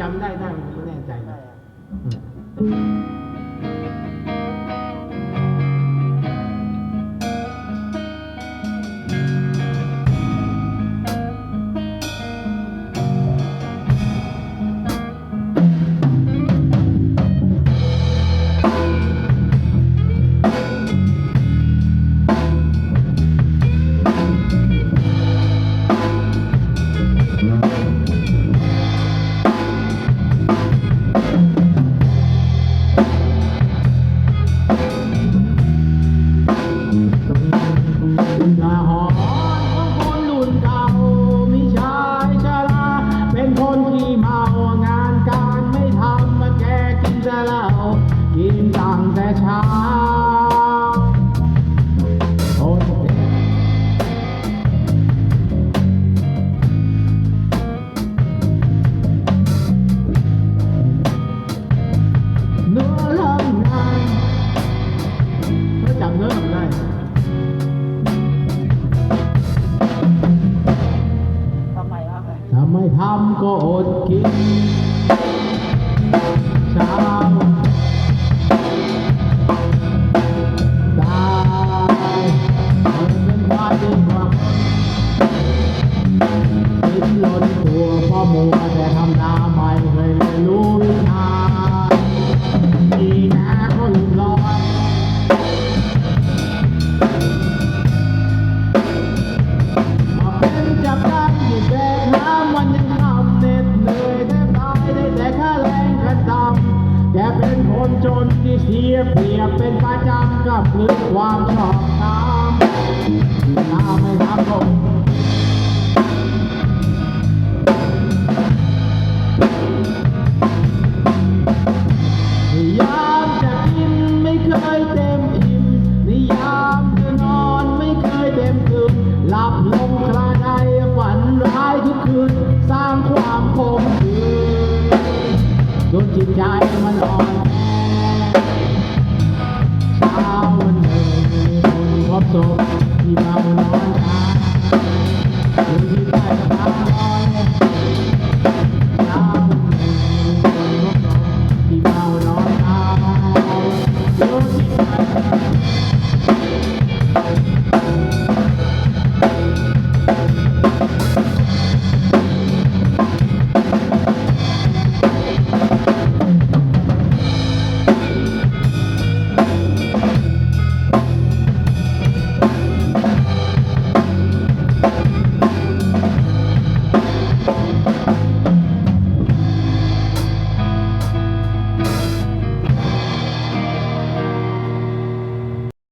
จำได้ได้ไม่แน่ใจนะ cột kim sao dài bên ngoài bên ngoài đến lối của phố mùa ที่เปียบเป็นประจำก็คือความชอบธรมน้ำไม่ทำลงยามจะกินไม่เคยเต็มอิ่มนิยามจะนอนไม่เคยเต็มตื่หลับลงคาใดฝันร้ายทุกคืน สร้างความคงคืนดวจิตใจมัน Thank you.